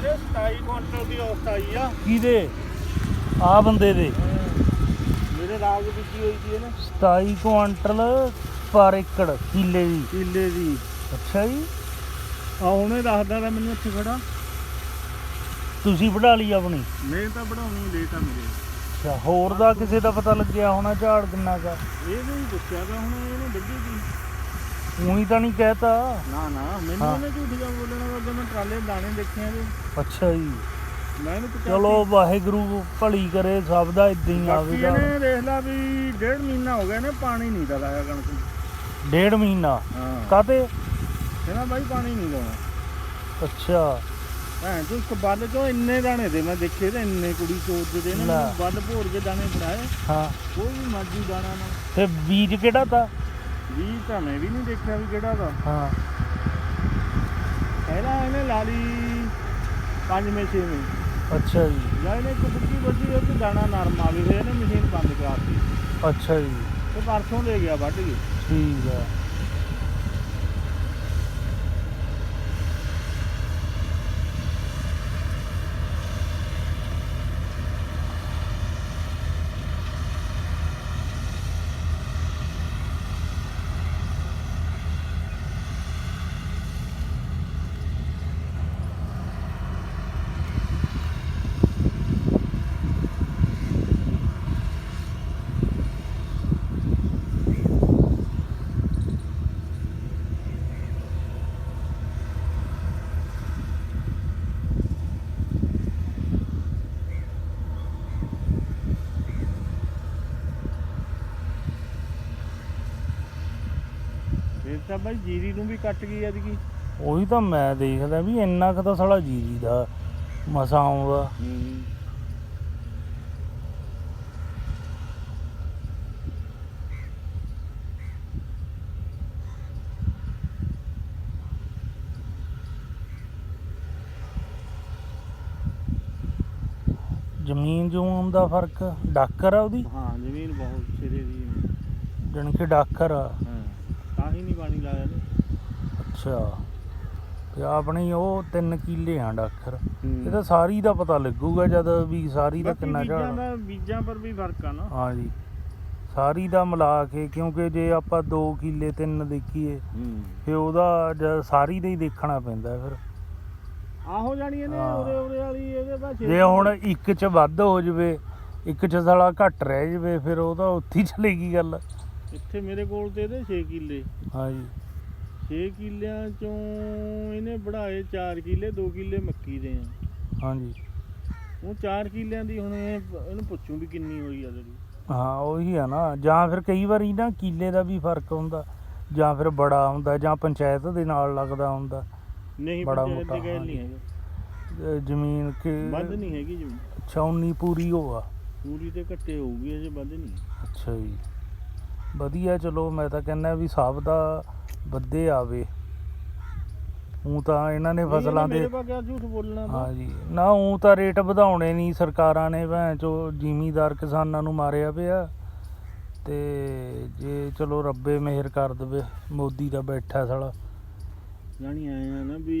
ਦੀ ਔਸਤ ਆਈ ਆ। ਕਿਹਦੇ? ਆ ਬੰਦੇ ਦੇ। ਮੇਰੇ ਰਾਗ ਬੀਜੀ ਹੋਈ ਸੀ ਇਹਨੇ? 27 ਕੁਆਂਟਲ ਪਰ ਏਕੜ ਕਿੱਲੇ ਦੀ। ਕਿੱਲੇ ਦੀ। ਅੱਛਾ ਜੀ। ਆ ਉਹਨੇ ਦੱਸਦਾ ਤਾਂ ਮੈਨੂੰ ਇੱਥੇ ਖੜਾ। ਤੁਸੀਂ ਵਢਾ ਲਈ ਆਪਣੀ। ਮੈਂ ਤਾਂ ਬਣਾਉਣੀ ਲੇਟ ਆ ਮੇਰੇ। ਅੱਛਾ ਹੋਰ ਦਾ ਕਿਸੇ ਦਾ ਪਤਾ ਲੱਗਿਆ ਹੋਣਾ ਝਾੜ ਕਿੰਨਾ ਕਾ ਇਹ ਵੀ ਪੁੱਛਿਆ ਤਾਂ ਹੁਣ ਇਹਨੇ ਵੱਡੀ ਦੀ ਉਹੀ ਤਾਂ ਨਹੀਂ ਕਹਿਤਾ। ਨਾ ਨਾ ਮੈਨੂੰ ਹਾਂ। ਉਹਨੇ ਝੂਠੀਆਂ ਬੋਲਣਾ ਉਦੋਂ ਮੈਂ ਟਰਾਲੇ ਦਾਣੇ ਦੇਖੇ ਆ ਅੱਛਾ ਜੀ। ਮੈਂ ਇਹਨੂੰ ਚਲੋ ਵਾਹਿਗੁਰੂ ਭਲੀ ਕਰੇ ਸਭ ਦਾ ਇਦਾਂ ਹੀ ਬਾਕੀ ਆਵੇਗਾ ਇਹਨੇ ਦੇਖ ਲਾ ਵੀ ਡੇਢ ਮਹੀਨਾ ਹੋ ਗਿਆ ਇਹਨੇ ਪਾਣੀ ਨਹੀਂ ਦਾ ਲਾਇਆ ਕਣਕ ਨੂੰ। ਡੇਢ ਮਹੀਨਾ? ਹਾਂ। ਕਾਤੇ ਕਹਿੰਦਾ ਬਾਈ ਪਾਣੀ ਨਹੀਂ ਲਾਉਣਾ। ਅੱਛਾ। ਭੈਣ ਤੂੰ ਇੱਕ ਬੱਲ ਚੋਂ ਇੰਨੇ ਦਾਣੇ ਦੇ ਮੈਂ ਦੇਖੇ ਤੇ ਇੰਨੇ ਕੁੜੀ ਚੋਦ ਦੇ ਨੇ ਬੱਲ ਭੋਰ ਕੇ ਦਾਣੇ ਫੜਾਏ। ਹਾਂ। ਕੋਈ ਵੀ ਮਰਜ਼ੀ ਦਾਣਾ ਨਾ। ਤੇ ਬੀਜ ਕਿਹੜਾ ਤਾ? ਵੀ ਤਾਂ ਮੈਂ ਵੀ ਨਹੀਂ ਦੇਖਿਆ ਵੀ ਕਿਹੜਾ ਦਾ ਹਾਂ। ਪਹਿਲਾਂ ਇਹਨੇ ਲਾ ਲਈ ਪੰਜਵੇਂ ਛੇਵੇਂ। ਅੱਛਾ ਜੀ। ਜਾਂ ਇਹਨੇ ਇੱਕ ਬੁੱਕੀ ਵੱਢੀ ਉਹ 'ਚ ਦਾਣਾ ਨਰਮ ਆਵੇ ਫਿਰ ਇਹਨੇ ਮਸ਼ੀਨ ਬੰਦ ਕਰਾਤੀ। ਅੱਛਾ ਜੀ। ਤੇ ਪਰਸੋਂ ਲੈ ਗਿਆ ਵੱਢ ਕੇ। ਠੀਕ ਆ ਫਿਰ ਤਾਂ ਬਾਈ ਜੀਰੀ ਨੂੰ ਵੀ ਕੱਟ ਗਈ ਐਤਕੀ। ਉਹੀ ਤਾਂ ਮੈਂ ਦੇਖਦਾ ਵੀ ਇੰਨਾ ਕੁ ਤਾਂ ਸਾਲਾ ਜੀਰੀ ਦਾ ਮਸਾ ਆਉਂਦਾ। ਹੂੰ ਜ਼ਮੀਨ ਜੂਨ ਦਾ ਫ਼ਰਕ ਡਾਕਰ ਆ ਉਹਦੀ? ਹਾਂ ਜ਼ਮੀਨ ਬਹੁਤ ਸਿਰੇ ਦੀ ਹੈ। ਜਾਣੀ ਕਿ ਡਾਕਰ ਆ। ਹਾਂ। ਤਾਂ ਹੀ ਨਹੀਂ ਪਾਣੀ ਲਾਇਆ ਤੇ। ਅੱਛਾ। ਤੇ ਆਪਣੀ ਉਹ 3 ਕਿੱਲੇ ਆ ਡਾਕਰ। ਹੂੰ। ਇਹ ਤਾਂ ਸਾਰੀ ਦਾ ਪਤਾ ਲੱਗੂਗਾ ਜਦ ਵੀ ਸਾਰੀ ਦਾ ਬਾਕੀ ਕਿੰਨਾ ਬੀਜਾਂ ਝਾੜ ਦਾ ਬੀਜਾਂ ਪਰ ਵੀ ਫ਼ਰਕ ਆ ਨਾ। ਹਾਂ ਜੀ। ਸਾਰੀ ਦਾ ਮਿਲਾ ਕੇ ਕਿਉਂਕਿ ਜੇ ਆਪਾਂ 2 ਕਿੱਲੇ 3 ਦੇਖੀਏ ਹੂੰ। ਫੇ ਉਹਦਾ ਜ- ਸਾਰੀ ਦਾ ਹੀ ਦੇਖਣਾ ਪੈਂਦਾ ਫਿਰ। ਆਹੋ ਜਾਣੀ ਇਹਨੇ ਹਾਂ। ਉਰੇ ਉਰੇ ਵਾਲੀ ਇਹਦੇ ਤਾਂ ਛੇ- ਜੇ ਹੁਣ ਇੱਕ ਚ ਵੱਧ ਹੋ ਜਵੇ ਇੱਕ ਚ ਸਾਲਾ ਘੱਟ ਰਹਿ ਜਵੇ ਫਿਰ ਉਹ ਤਾਂ ਉੱਥੇ ਹੀ ਚਲੇਗੀ ਗੱਲ। ਇੱਥੇ ਮੇਰੇ ਕੋਲ ਤੇ ਇਹਦੇ 6 ਕਿੱਲੇ। ਹਾਂ ਜੀ 6 ਕਿੱਲਿਆਂ ਚੋਂ ਇਹਨੇ ਵਧਾਏ 4 ਕਿੱਲੇ 2 ਕਿੱਲੇ ਮੱਕੀ ਦੇ ਆ। ਹਾਂ ਜੀ ਉਹ 4 ਕਿੱਲਿਆਂ ਦੀ ਹੁਣ ਇਹ- ਇਹਨੂੰ ਪੁੱਛੂ ਵੀ ਕਿੰਨੀ ਹੋਈ ਆ ਤੇਰੀ ਹਾਂ ਉਹੀ ਆ ਨਾ। ਜਾਂ ਫਿਰ ਕਈ ਵਾਰੀ ਨਾ ਕਿੱਲੇ ਦਾ ਵੀ ਫ਼ਰਕ ਹੁੰਦਾ ਜਾਂ ਫਿਰ ਬੜਾ ਹੁੰਦਾ ਜਾਂ ਪੰਚਾਇਤ ਦੇ ਨਾਲ ਲੱਗਦਾ ਹੁੰਦਾ। ਨਹੀਂ ਬੜਾ ਮੋਟਾ, ਨਹੀਂ। ਹੈਗਾ। ਜ਼ਮੀਨ ਕਿ ਵੱਧ ਨਹੀਂ ਹੈਗੀ ਜ਼ਮੀਨ। ਅੱਛਾ ਉਨੀ ਪੂਰੀ ਹੋਆ ਪੂਰੀ ਤੇ ਘੱਟੇ ਹੋਊਗੀ ਅਜੇ ਵੱਧ ਨਹੀਂ। ਅੱਛਾ ਜੀ। ਵਧੀਆ ਚਲੋ ਮੈਂ ਤਾਂ ਕਹਿੰਦਾ ਵੀ ਸਭ ਦਾ ਵੱਧੇ ਆਵੇ। ਉਹ ਤਾਂ ਇਹਨਾਂ ਨੇ ਫਸਲਾਂ ਦੇ ਮੇਰੇ ਪਾ ਕਿਆ ਝੂਠ ਬੋਲਣਾ ਤਾਂ। ਹਾਂ ਜੀ ਨਾ ਉਹ ਤਾਂ ਰੇਟ ਵਧਾਉਣੇ ਨਹੀਂ ਸਰਕਾਰਾਂ ਨੇ ਭੈਣ ਚੋ ਜ਼ਿਮੀਦਾਰ ਕਿਸਾਨਾਂ ਨੂੰ ਮਾਰਿਆ ਪਿਆ। ਤੇ ਜੇ ਚਲੋ ਰੱਬੇ ਮਿਹਰ ਕਰ ਦੇਵੇ ਮੋਦੀ ਦਾ ਬੈਠਾ ਸਾਲਾ। ਜਾਣੀ ਆਏ ਆ ਨਾ ਵੀ